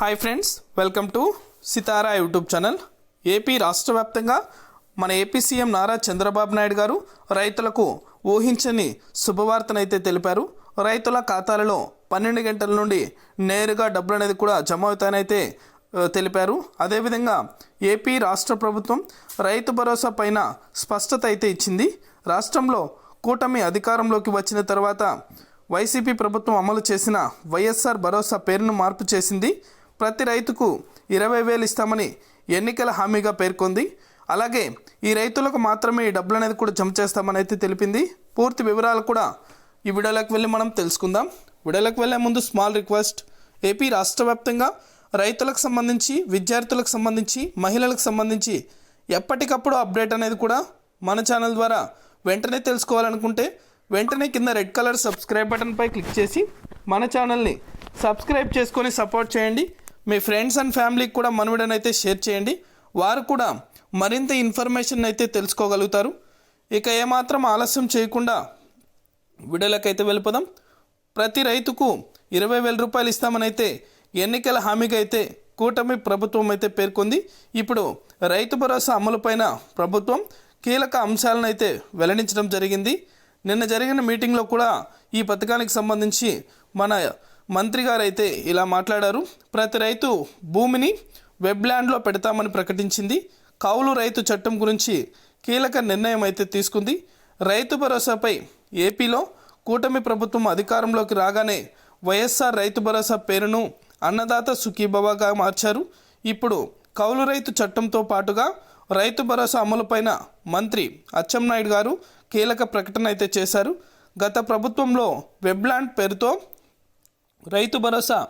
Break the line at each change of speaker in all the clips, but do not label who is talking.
Hi friends welcome to Sitara YouTube channel AP రాష్ట్ర వ్యాప్తంగా మన ఏపీ సీఎం నారా చంద్రబాబు నాయుడు గారు రైతులకు ఊహించని శుభవార్తనైతే తెలిపారు. రైతుల ఖాతాలలో పన్నెండు గంటల నుండి నేరుగా డబ్బులు అనేది కూడా జమ అవుతాయనైతే తెలిపారు. అదేవిధంగా ఏపీ రాష్ట్ర ప్రభుత్వం రైతు భరోసా పైన స్పష్టత అయితే ఇచ్చింది. రాష్ట్రంలో కూటమి అధికారంలోకి వచ్చిన తర్వాత వైసీపీ ప్రభుత్వం అమలు చేసిన వైఎస్ఆర్ భరోసా పేరును మార్పు చేసింది. ప్రతి రైతుకు ఇరవై వేలు ఇస్తామని ఎన్నికల హామీగా పేర్కొంది. అలాగే ఈ రైతులకు మాత్రమే ఈ డబ్బులు అనేది కూడా జమ చేస్తామని అయితే తెలిపింది. పూర్తి వివరాలు కూడా ఈ వీడియోలోకి వెళ్ళి మనం తెలుసుకుందాం. వీడియోలోకి వెళ్ళే ముందు స్మాల్ రిక్వెస్ట్. ఏపీ రాష్ట్ర వ్యాప్తంగా రైతులకు సంబంధించి విద్యార్థులకు సంబంధించి మహిళలకు సంబంధించి ఎప్పటికప్పుడు అప్డేట్ అనేది కూడా మన ఛానల్ ద్వారా వెంటనే తెలుసుకోవాలనుకుంటే వెంటనే కింద రెడ్ కలర్ సబ్స్క్రైబ్ బటన్పై క్లిక్ చేసి మన ఛానల్ని సబ్స్క్రైబ్ చేసుకొని సపోర్ట్ చేయండి. మీ ఫ్రెండ్స్ అండ్ ఫ్యామిలీకి కూడా మన అయితే షేర్ చేయండి. వారు కూడా మరింత ఇన్ఫర్మేషన్ అయితే తెలుసుకోగలుగుతారు. ఇక ఏమాత్రం ఆలస్యం చేయకుండా విడలకైతే వెళ్ళిపోదాం. ప్రతి రైతుకు ఇరవై వేల రూపాయలు ఇస్తామని అయితే ఎన్నికల హామీగా అయితే కూటమి ప్రభుత్వం అయితే పేర్కొంది. ఇప్పుడు రైతు భరోసా అమలుపైన ప్రభుత్వం కీలక అంశాలను అయితే వెల్లడించడం జరిగింది. నిన్న జరిగిన మీటింగ్లో కూడా ఈ పథకానికి సంబంధించి మన మంత్రి గారు అయితే ఇలా మాట్లాడారు. ప్రతి రైతు భూమిని వెబ్ల్యాండ్లో పెడతామని ప్రకటించింది. కౌలు రైతు చట్టం గురించి కీలక నిర్ణయం అయితే తీసుకుంది. రైతు భరోసాపై ఏపీలో కూటమి ప్రభుత్వం అధికారంలోకి రాగానే వైఎస్ఆర్ రైతు భరోసా పేరును అన్నదాత సుఖీభవగా మార్చారు. ఇప్పుడు కౌలు రైతు చట్టంతో పాటుగా రైతు భరోసా అమలుపైన మంత్రి అచ్చెన్నాయుడు గారు కీలక ప్రకటన అయితే చేశారు. గత ప్రభుత్వంలో వెబ్లాండ్ పేరుతో రైతు భరోసా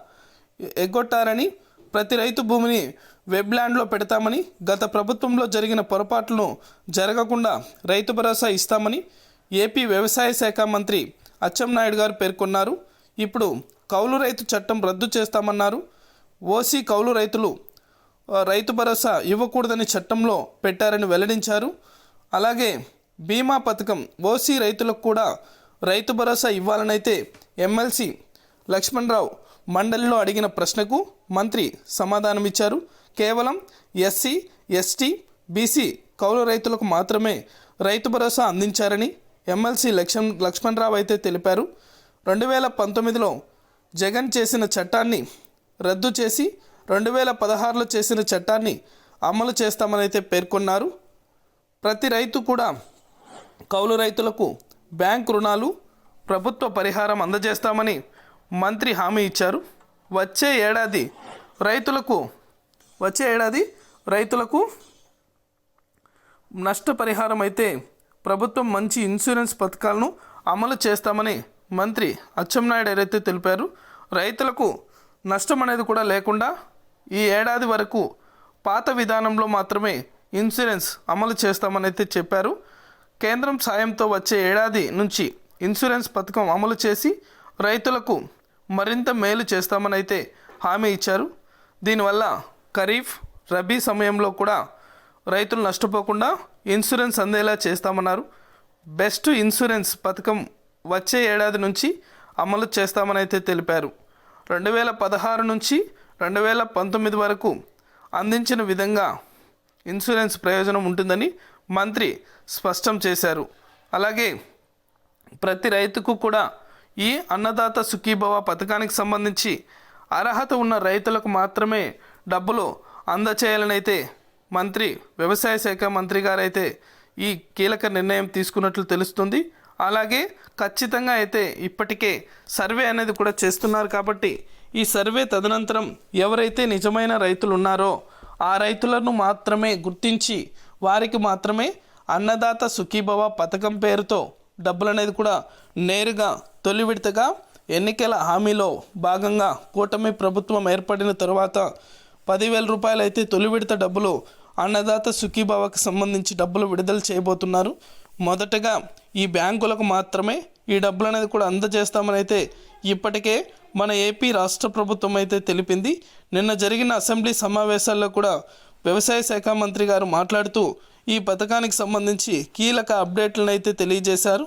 ఎగ్గొట్టారని ప్రతి రైతు భూమిని వెబ్ల్యాండ్లో పెడతామని గత ప్రభుత్వంలో జరిగిన పొరపాట్లను జరగకుండా రైతు భరోసా ఇస్తామని ఏపీ వ్యవసాయ శాఖ మంత్రి అచ్చెంనాయుడు గారు పేర్కొన్నారు. ఇప్పుడు కౌలు రైతు చట్టం రద్దు చేస్తామన్నారు. ఓసీ కౌలు రైతులు రైతు భరోసా ఇవ్వకూడదని చట్టంలో పెట్టారని వెల్లడించారు. అలాగే బీమా పథకం ఓసీ రైతులకు కూడా రైతు భరోసా ఇవ్వాలనైతే ఎమ్మెల్సీ లక్ష్మణరావు మండలిలో అడిగిన ప్రశ్నకు మంత్రి సమాధానమిచ్చారు. కేవలం ఎస్సీ ఎస్టీ బీసీ కౌలు రైతులకు మాత్రమే రైతు భరోసా అందించారని ఎమ్మెల్సీ లక్ష్మణ్ లక్ష్మణరావు అయితే తెలిపారు. రెండు వేల పంతొమ్మిదిలో జగన్ చేసిన చట్టాన్ని రద్దు చేసి రెండు వేల పదహారులో చేసిన చట్టాన్ని అమలు చేస్తామని అయితే పేర్కొన్నారు. ప్రతి రైతు కూడా కౌలు రైతులకు బ్యాంక్ రుణాలు ప్రభుత్వ పరిహారం అందజేస్తామని మంత్రి హామీ ఇచ్చారు. వచ్చే ఏడాది రైతులకు వచ్చే ఏడాది రైతులకు నష్టపరిహారం అయితే ప్రభుత్వం మంచి ఇన్సూరెన్స్ పథకాలను అమలు చేస్తామని మంత్రి అచ్చెన్నాయుడు అయితే తెలిపారు. రైతులకు నష్టం అనేది కూడా లేకుండా ఈ ఏడాది వరకు పాత విధానంలో మాత్రమే ఇన్సూరెన్స్ అమలు చేస్తామని అయితే చెప్పారు. కేంద్రం సాయంతో వచ్చే ఏడాది నుంచి ఇన్సూరెన్స్ పథకం అమలు చేసి రైతులకు మరింత మేలు చేస్తామని అయితే హామీ ఇచ్చారు. దీనివల్ల ఖరీఫ్ రబీ సమయంలో కూడా రైతులు నష్టపోకుండా ఇన్సూరెన్స్ అందేలా చేస్తామన్నారు. బెస్ట్ ఇన్సూరెన్స్ పథకం వచ్చే ఏడాది నుంచి అమలు చేస్తామని అయితే తెలిపారు. రెండు వేల పదహారు నుంచి రెండు వేల పంతొమ్మిది వరకు అందించిన విధంగా ఇన్సూరెన్స్ ప్రయోజనం ఉంటుందని మంత్రి స్పష్టం చేశారు. అలాగే ప్రతి రైతుకు కూడా ఈ అన్నదాత సుఖీభవ పథకానికి సంబంధించి అర్హత ఉన్న రైతులకు మాత్రమే డబ్బులు అందచేయాలనైతే మంత్రి వ్యవసాయ శాఖ మంత్రి గారైతే ఈ కీలక నిర్ణయం తీసుకున్నట్లు తెలుస్తుంది. అలాగే ఖచ్చితంగా అయితే ఇప్పటికే సర్వే అనేది కూడా చేస్తున్నారు కాబట్టి ఈ సర్వే తదనంతరం ఎవరైతే నిజమైన రైతులు ఉన్నారో ఆ రైతులను మాత్రమే గుర్తించి వారికి మాత్రమే అన్నదాత సుఖీభవ పథకం పేరుతో డబ్బులు అనేది కూడా నేరుగా తొలి విడతగా ఎన్నికల హామీలో భాగంగా కూటమి ప్రభుత్వం ఏర్పడిన తర్వాత పదివేల రూపాయలు అయితే తొలి విడత డబ్బులు అన్నదాత సుఖీభావకు సంబంధించి డబ్బులు విడుదల చేయబోతున్నారు. మొదటగా ఈ బ్యాంకులకు మాత్రమే ఈ డబ్బులు అనేది కూడా అందజేస్తామని అయితే ఇప్పటికే మన ఏపీ రాష్ట్ర ప్రభుత్వం అయితే తెలిపింది. నిన్న జరిగిన అసెంబ్లీ సమావేశాల్లో కూడా వ్యవసాయ శాఖ మంత్రి గారు మాట్లాడుతూ ఈ పథకానికి సంబంధించి కీలక అప్డేట్లను అయితే తెలియజేశారు.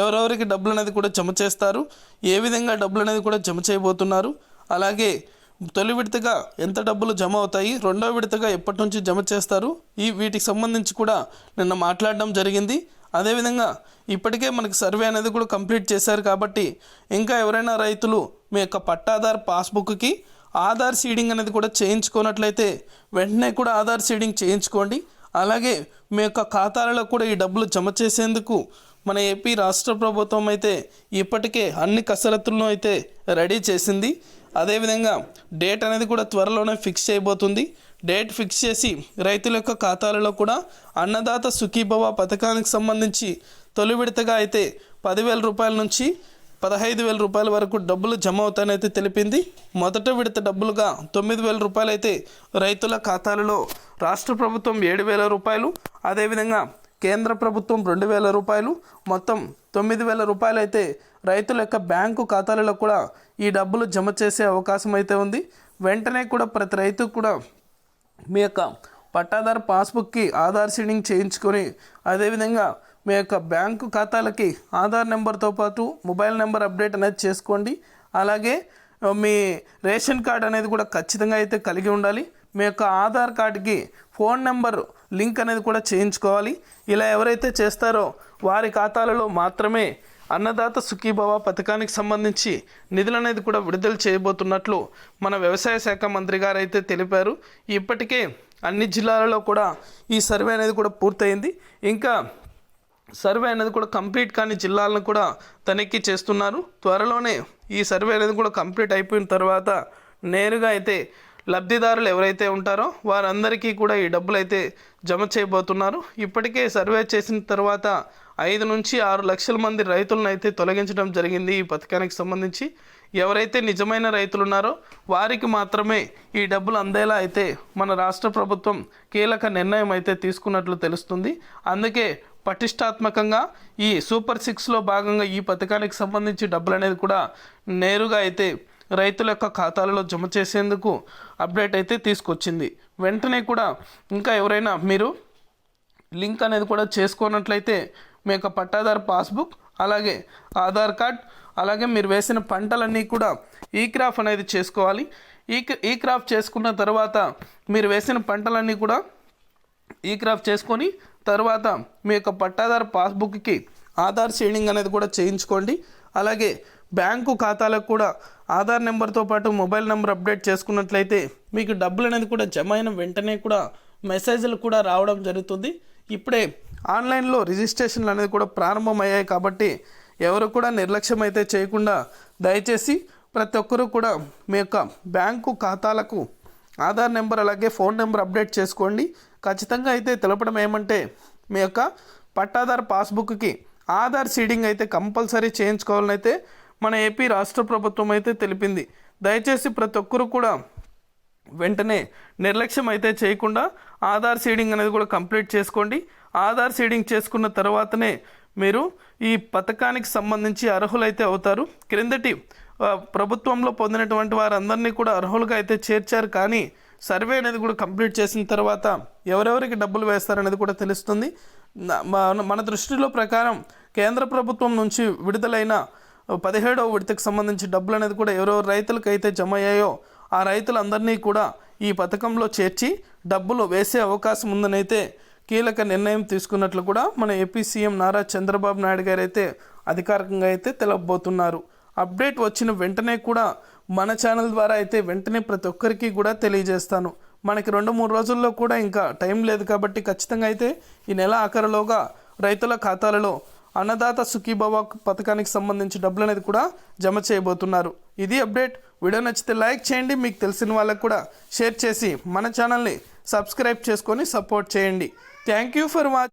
ఎవరెవరికి డబ్బులు అనేది కూడా జమ చేస్తారు. ఏ విధంగా డబ్బులు అనేది కూడా జమ చేయబోతున్నారు. అలాగే తొలి విడతగా ఎంత డబ్బులు జమ అవుతాయి రెండో విడతగా ఎప్పటి నుంచి జమ చేస్తారు ఈ వీటికి సంబంధించి కూడా నిన్న మాట్లాడడం జరిగింది. అదేవిధంగా ఇప్పటికే మనకి సర్వే అనేది కూడా కంప్లీట్ చేశారు కాబట్టి ఇంకా ఎవరైనా రైతులు మీ యొక్క పట్టాదారు పాస్బుక్కి ఆధార్ సీడింగ్ అనేది కూడా చేయించుకున్నట్లయితే వెంటనే కూడా ఆధార్ సీడింగ్ చేయించుకోండి. అలాగే మీ యొక్క ఖాతాలలో కూడా ఈ డబ్బులు జమ చేసేందుకు మన ఏపీ రాష్ట్ర ప్రభుత్వం అయితే ఇప్పటికే అన్ని కసరత్తులను అయితే రెడీ చేసింది. అదేవిధంగా డేట్ అనేది కూడా త్వరలోనే ఫిక్స్ చేయబోతుంది. డేట్ ఫిక్స్ చేసి రైతుల యొక్క ఖాతాలలో కూడా అన్నదాత సుఖీభవ పథకానికి సంబంధించి తొలి విడతగా అయితే పదివేల రూపాయల నుంచి పదహైదు వేల రూపాయల వరకు డబ్బులు జమ అవుతాయనైతే తెలిపింది. మొదట విడత డబ్బులుగా తొమ్మిది వేల రూపాయలు అయితే రైతుల ఖాతాలలో రాష్ట్ర ప్రభుత్వం ఏడు వేల రూపాయలు అదేవిధంగా కేంద్ర ప్రభుత్వం రెండు వేల రూపాయలు మొత్తం తొమ్మిది వేల రూపాయలు అయితే రైతుల యొక్క బ్యాంకు ఖాతాలలో కూడా ఈ డబ్బులు జమ చేసే అవకాశం అయితే ఉంది. వెంటనే కూడా ప్రతి రైతు కూడా మీ యొక్క పట్టాదారు పాస్బుక్కి ఆధార్ సీడింగ్ చేయించుకొని అదేవిధంగా మీ యొక్క బ్యాంకు ఖాతాలకి ఆధార్ నెంబర్తో పాటు మొబైల్ నెంబర్ అప్డేట్ అనేది చేసుకోండి. అలాగే మీ రేషన్ కార్డ్ అనేది కూడా ఖచ్చితంగా అయితే కలిగి ఉండాలి. మీ యొక్క ఆధార్ కార్డుకి ఫోన్ నెంబర్ లింక్ అనేది కూడా చేయించుకోవాలి. ఇలా ఎవరైతే చేస్తారో వారి ఖాతాలలో మాత్రమే అన్నదాత సుఖీభవ పథకానికి సంబంధించి నిధులు అనేది కూడా విడుదల చేయబోతున్నట్లు మన వ్యవసాయ శాఖ మంత్రి గారు అయితే తెలిపారు. ఇప్పటికే అన్ని జిల్లాలలో కూడా ఈ సర్వే అనేది కూడా పూర్తయింది. ఇంకా సర్వే అనేది కూడా కంప్లీట్ కాని జిల్లాలను కూడా తనిఖీ చేస్తున్నారు. త్వరలోనే ఈ సర్వే అనేది కూడా కంప్లీట్ అయిపోయిన తర్వాత నేరుగా అయితే లబ్ధిదారులు ఎవరైతే ఉంటారో వారందరికీ కూడా ఈ డబ్బులు అయితే జమ చేయబోతున్నారు. ఇప్పటికే సర్వే చేసిన తర్వాత ఐదు నుంచి ఆరు లక్షల మంది రైతులను అయితే తొలగించడం జరిగింది ఈ పథకానికి సంబంధించి. ఎవరైతే నిజమైన రైతులు ఉన్నారో వారికి మాత్రమే ఈ డబ్బులు అందేలా అయితే మన రాష్ట్ర ప్రభుత్వం కీలక నిర్ణయం అయితే తీసుకున్నట్లు తెలుస్తుంది. అందుకే పటిష్టాత్మకంగా ఈ సూపర్ సిక్స్లో భాగంగా ఈ పథకానికి సంబంధించి డబ్బులు అనేది కూడా నేరుగా అయితే రైతుల యొక్క ఖాతాలలో జమ చేసేందుకు అప్డేట్ అయితే తీసుకొచ్చింది. వెంటనే కూడా ఇంకా ఎవరైనా మీరు లింక్ అనేది కూడా చేసుకున్నట్లయితే మీ యొక్క పట్టాదారు పాస్బుక్ అలాగే ఆధార్ కార్డ్ అలాగే మీరు వేసిన పంటలన్నీ కూడా ఈ క్రాఫ్ అనేది చేసుకోవాలి. ఈ ఈ క్రాఫ్ చేసుకున్న తర్వాత మీరు వేసిన పంటలన్నీ కూడా ఈ క్రాఫ్ చేసుకొని తర్వాత మీ యొక్క పట్టాదారు పాస్బుక్కి ఆధార్ షేడింగ్ అనేది కూడా చేయించుకోండి. అలాగే బ్యాంకు ఖాతాలకు కూడా ఆధార్ నెంబర్తో పాటు మొబైల్ నెంబర్ అప్డేట్ చేసుకున్నట్లయితే మీకు డబ్బులు అనేది కూడా జమ అయిన వెంటనే కూడా మెసేజ్లు కూడా రావడం జరుగుతుంది. ఇప్పుడే ఆన్లైన్లో రిజిస్ట్రేషన్లు అనేది కూడా ప్రారంభమయ్యాయి కాబట్టి ఎవరు కూడా నిర్లక్ష్యం అయితే చేయకుండా దయచేసి ప్రతి ఒక్కరూ కూడా మీ యొక్క బ్యాంకు ఖాతాలకు ఆధార్ నెంబర్ అలాగే ఫోన్ నెంబర్ అప్డేట్ చేసుకోండి. ఖచ్చితంగా అయితే తెలపడం ఏమంటే మీ యొక్క పట్టాదార్ పాస్బుక్కి ఆధార్ సీడింగ్ అయితే కంపల్సరీ చేయించుకోవాలని అయితే మన ఏపీ రాష్ట్ర ప్రభుత్వం అయితే తెలిపింది. దయచేసి ప్రతి ఒక్కరు కూడా వెంటనే నిర్లక్ష్యం అయితే చేయకుండా ఆధార్ సీడింగ్ అనేది కూడా కంప్లీట్ చేసుకోండి. ఆధార్ సీడింగ్ చేసుకున్న తర్వాతనే మీరు ఈ పథకానికి సంబంధించి అర్హులైతే అవుతారు. క్రిందటి ప్రభుత్వంలో పొందినటువంటి వారందరినీ కూడా అర్హులుగా అయితే చేర్చారు. కానీ సర్వే అనేది కూడా కంప్లీట్ చేసిన తర్వాత ఎవరెవరికి డబ్బులు వేస్తారనేది కూడా తెలుస్తుంది. మన దృష్టిలో ప్రకారం కేంద్ర ప్రభుత్వం నుంచి విడుదలైన పదిహేడవ విడతకు సంబంధించి డబ్బులు అనేది కూడా ఎవరెవరు రైతులకు అయితే జమ అయ్యాయో ఆ రైతులందరినీ కూడా ఈ పథకంలో చేర్చి డబ్బులు వేసే అవకాశం ఉందనైతే కీలక నిర్ణయం తీసుకున్నట్లు కూడా మన ఏపీ సీఎం నారా చంద్రబాబు నాయుడు గారు అయితే అధికారికంగా అయితే తెలపబోతున్నారు. అప్డేట్ వచ్చిన వెంటనే కూడా మన ఛానల్ ద్వారా అయితే వెంటనే ప్రతి ఒక్కరికి కూడా తెలియజేస్తాను. మనకి రెండు మూడు రోజుల్లో కూడా ఇంకా టైం లేదు కాబట్టి ఖచ్చితంగా అయితే ఈ నెల ఆఖరిలోగా రైతుల ఖాతాలలో అన్నదాత సుఖీభవ పథకానికి సంబంధించి డబ్బులు అనేది కూడా జమ చేయబోతున్నారు. ఇది అప్డేట్. వీడియో నచ్చితే లైక్ చేయండి. మీకు తెలిసిన వాళ్ళకు కూడా షేర్ చేసి మన ఛానల్ని సబ్స్క్రైబ్ చేసుకొని సపోర్ట్ చేయండి. Thank you for watch.